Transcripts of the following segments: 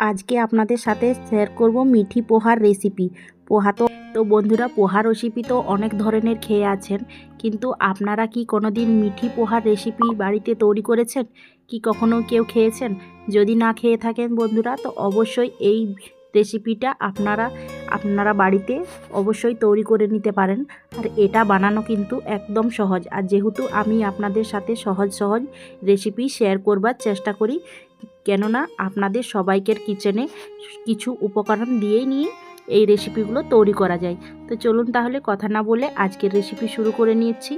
আজকে আপনাদের সাথে শেয়ার করব মিঠি পোহার রেসিপি পোহা তো তো বন্ধুরা, পোহা রেসিপি তো অনেক ধরনের খেয়ে আছেন, কিন্তু আপনারা কি কোনো দিন মিঠি পোহার রেসিপি বাড়িতে তৈরি করেছেন? কি কখনো কেউ খেয়েছেন? যদি না খেয়ে থাকেন বন্ধুরা, তো অবশ্যই এই রেসিপিটা আপনারা আপনারা বাড়িতে অবশ্যই তৈরি করে নিতে পারেন। আর এটা বানানো কিন্তু একদম সহজ। আর যেহেতু আমি আপনাদের সাথে সহজ সহজ রেসিপি শেয়ার করবার চেষ্টা করি কেননা আপনাদের সবাইকের কিচেনে কিছু উপকরণ দিয়েই নিয়ে এই রেসিপিগুলো তৈরি করা যায়। তো চলুন তাহলে কথা না বলে আজকের রেসিপি শুরু করে নিয়েছি।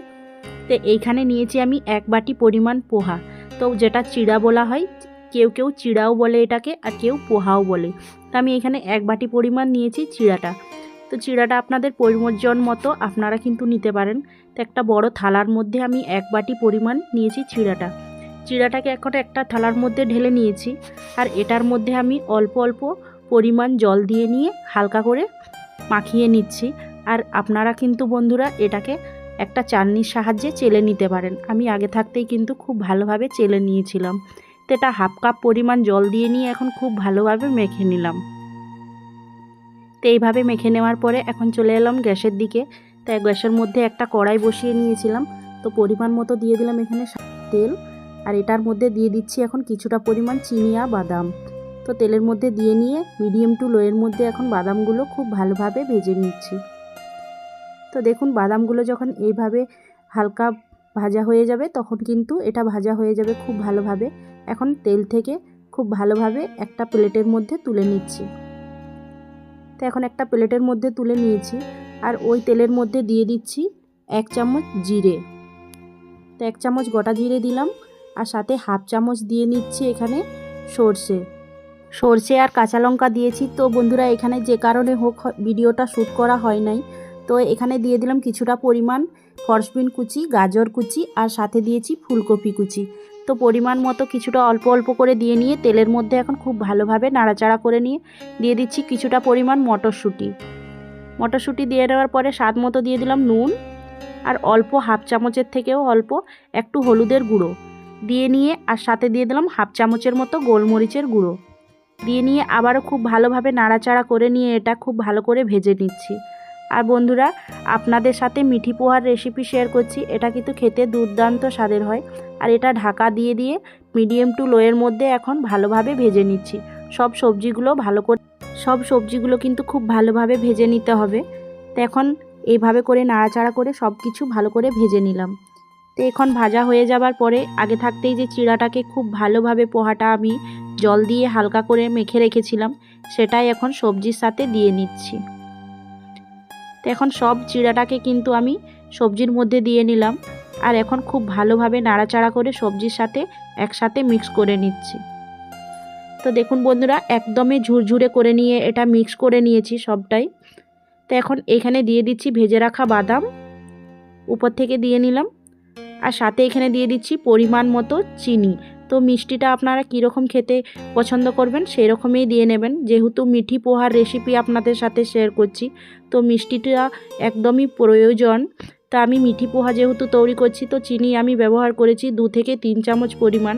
তো এইখানে নিয়েছি আমি এক বাটি পরিমাণ পোহা। তো যেটা চিড়া বলা হয়, কেউ কেউ চিড়াও বলে এটাকে আর কেউ পোহাও বলে। তো আমি এখানে এক বাটি পরিমাণ নিয়েছি চিড়াটা। তো চিড়াটা আপনাদের পরিমর্জন মতো আপনারা কিন্তু নিতে পারেন। তো একটা বড় থালার মধ্যে আমি এক বাটি পরিমাণ নিয়েছি চিড়াটা। চিড়াটাকে এখন একটা থালার মধ্যে ঢেলে নিয়েছি। আর এটার মধ্যে আমি অল্প অল্প পরিমাণ জল দিয়ে নিয়ে হালকা করে মাখিয়ে নিচ্ছি। আর আপনারা কিন্তু বন্ধুরা এটাকে একটা চাটনির সাহায্যে চেলে নিতে পারেন। আমি আগে থাকতেই কিন্তু খুব ভালোভাবে চেলে নিয়েছিলাম। তো এটা হাফ কাপ পরিমাণ জল দিয়ে নিয়ে এখন খুব ভালোভাবে মেখে নিলাম। তো এইভাবে মেখে নেওয়ার পরে এখন চলে এলাম গ্যাসের দিকে। তাই গ্যাসের মধ্যে একটা কড়াই বসিয়ে নিয়েছিলাম। তো পরিমাণ মতো দিয়ে দিলাম এখানে তেল। আর এটার মধ্যে দিয়ে দিচ্ছি এখন কিছুটা পরিমাণ চিনি আর বাদাম। তো তেলের মধ্যে দিয়ে নিয়ে মিডিয়াম টু লোয়ের মধ্যে এখন বাদামগুলো খুব ভালোভাবে ভেজে নিচ্ছি। তো দেখুন, বাদামগুলো যখন এইভাবে হালকা ভাজা হয়ে যাবে, তখন কিন্তু এটা ভাজা হয়ে যাবে খুব ভালোভাবে। এখন তেল থেকে খুব ভালোভাবে একটা প্লেটের মধ্যে তুলে নিচ্ছি। তো এখন একটা প্লেটের মধ্যে তুলে নিয়েছি আর ওই তেলের মধ্যে দিয়ে দিচ্ছি এক চামচ জিরে। তো এক চামচ গোটা জিরে দিলাম। আর সাথে হাফ চামচ দিয়ে নিচ্ছি এখানে সর্ষে। সর্ষে আর কাঁচা লঙ্কা দিয়েছি। তো বন্ধুরা, এখানে যে কারণে হোক ভিডিওটা শ্যুট করা হয় নাই। তো এখানে দিয়ে দিলাম কিছুটা পরিমাণ ফরসবিন কুচি, গাজর কুচি আর সাথে দিয়েছি ফুলকপি কুচি। তো পরিমাণ মতো কিছুটা অল্প অল্প করে দিয়ে নিয়ে তেলের মধ্যে এখন খুব ভালোভাবে নাড়াচাড়া করে নিয়ে দিয়ে দিচ্ছি কিছুটা পরিমাণ মটরশুঁটি। মটরশুঁটি দিয়ে দেওয়ার পরে স্বাদ মতো দিয়ে দিলাম নুন আর অল্প হাফ চামচের থেকেও অল্প একটু হলুদের গুঁড়ো। দিয়ে নিয়ে আর সাথে দিয়ে দিলাম হাফ চামচের মতো গোলমরিচের গুঁড়ো। দিয়ে নিয়ে আবারও খুব ভালোভাবে নাড়াচাড়া করে নিয়ে এটা খুব ভালো করে ভেজে নিচ্ছি। আর বন্ধুরা, আপনাদের সাথে মিঠি পোহার রেসিপি শেয়ার করছি। এটা কিন্তু খেতে দুর্দান্ত স্বাদের হয়। আর এটা ঢাকা দিয়ে দিয়ে মিডিয়াম টু লোয়ের মধ্যে এখন ভালোভাবে ভেজে নিচ্ছি। সব সবজিগুলো ভালো করে, সব সবজিগুলো কিন্তু খুব ভালোভাবে ভেজে নিতে হবে। তো এখন এইভাবে করে নাড়াচাড়া করে সব কিছু ভালো করে ভেজে নিলাম। তো এখন ভাজা হয়ে যাবার পরে আগে থাকতেই যে চিড়াটাকে খুব ভালোভাবে পোহাটা আমি জল দিয়ে হালকা করে মেখে রেখেছিলাম, সেটাই এখন সবজির সাথে দিয়ে নিচ্ছি। তো এখন সব চিড়াটাকে কিন্তু আমি সবজির মধ্যে দিয়ে নিলাম আর এখন খুব ভালোভাবে নাড়াচাড়া করে সবজির সাথে একসাথে মিক্স করে নিচ্ছি। তো দেখুন বন্ধুরা, একদমই ঝুরঝুরে করে নিয়ে এটা মিক্স করে নিয়েছি সবটাই। তো এখন এখানে দিয়ে দিচ্ছি ভেজে রাখা বাদাম, উপর থেকে দিয়ে নিলাম। আর সাথে এখানে দিয়ে দিচ্ছি পরিমাণ মতো চিনি। তো মিষ্টিটা আপনারা কীরকম খেতে পছন্দ করবেন সেই রকমই দিয়ে নেবেন। যেহেতু মিঠি পোহার রেসিপি আপনাদের সাথে শেয়ার করছি, তো মিষ্টিটা একদমই প্রয়োজন। তা আমি মিঠি পোহা যেহেতু তৈরি করছি, তো চিনি আমি ব্যবহার করেছি দু থেকে তিন চামচ পরিমাণ।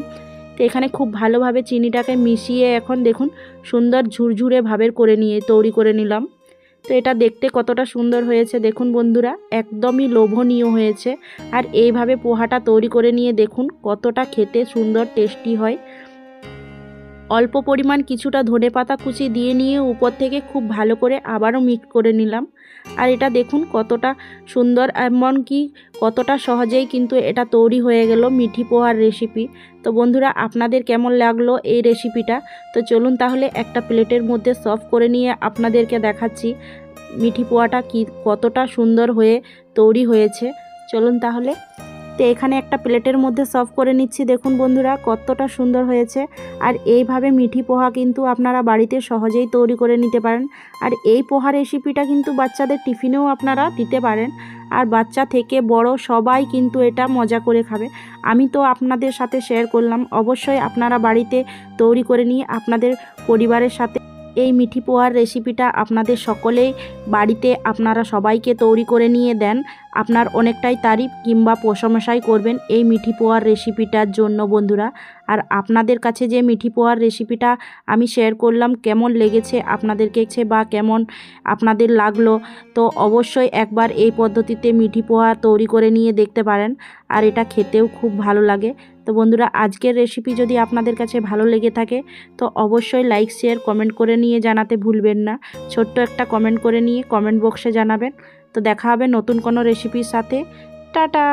তো এখানে খুব ভালোভাবে চিনিটাকে মিশিয়ে এখন দেখুন সুন্দর ঝুরঝুরে ভাবের করে নিয়ে, তৈরি করে নিলাম। তো এটা দেখতে কতটা সুন্দর হয়েছে, দেখুন বন্ধুরা, একদমই লোভনীয় হয়েছে। আর এইভাবে পোহাটা তৈরি করে নিয়ে দেখুন, কতটা খেতে সুন্দর, টেস্টি হয়। অল্প পরিমাণ কিছুটা ধনে পাতা কুচি দিয়ে নিয়ে উপর থেকে খুব ভালো করে আবারও মিক্স করে নিলাম। আর এটা দেখুন কতটা সুন্দর এমনকি কতটা সহজেই কিন্তু এটা তৈরি হয়ে গেল মিঠি পোহার রেসিপি তো বন্ধুরা, আপনাদের কেমন লাগল এই রেসিপিটা তো চলুন তাহলে একটা প্লেটের মধ্যে সার্ভ করে নিয়ে আপনাদেরকে দেখাচ্ছি মিঠি পোয়াটা কি কতটা সুন্দর হয়ে তৈরি হয়েছে। চলুন তাহলে তো এখানে একটা প্লেটের মধ্যে সার্ভ করে নিচ্ছি। দেখুন বন্ধুরা, কতটা সুন্দর হয়েছে। আর এইভাবে মিঠি পোহা কিন্তু আপনারা বাড়িতে সহজেই তৈরি করে নিতে পারেন। আর এই পোহা রেসিপিটা কিন্তু বাচ্চাদের টিফিনেও আপনারা দিতে পারেন। আর বাচ্চা থেকে বড় সবাই কিন্তু এটা মজা করে খাবে। আমি তো আপনাদের সাথে শেয়ার করলাম। অবশ্যই আপনারা বাড়িতে তৈরি করে নিয়ে আপনাদের পরিবারের সাথে এই মিঠি পোহার রেসিপিটা আপনাদের সকলেই বাড়িতে আপনারা সবাইকে তৈরি করে নিয়ে দেন। আপনার অনেকটাই তারিফ কিংবা প্রশংসাই করবেন এই মিঠি পোহার রেসিপিটার জন্য, বন্ধুরা। আর আপনাদের কাছে যে মিঠি পোহার রেসিপিটা আমি শেয়ার করলাম, কেমন লেগেছে আপনাদেরকে বা কেমন আপনাদের লাগল, তো অবশ্যই একবার এই পদ্ধতিতে মিঠি পোহা তৈরি করে নিয়ে দেখতে পারেন। আর এটা খেতেও খুব ভালো লাগে। তো বন্ধুরা, আজকের রেসিপি যদি আপনাদের কাছে ভালো লেগে থাকে, তো অবশ্যই লাইক শেয়ার কমেন্ট করে নিয়ে জানাতে ভুলবেন না। ছোট্ট একটা কমেন্ট করে নিয়ে কমেন্ট বক্সে জানাবেন। তো দেখা হবে নতুন কোনো রেসিপির সাথে। টাটা!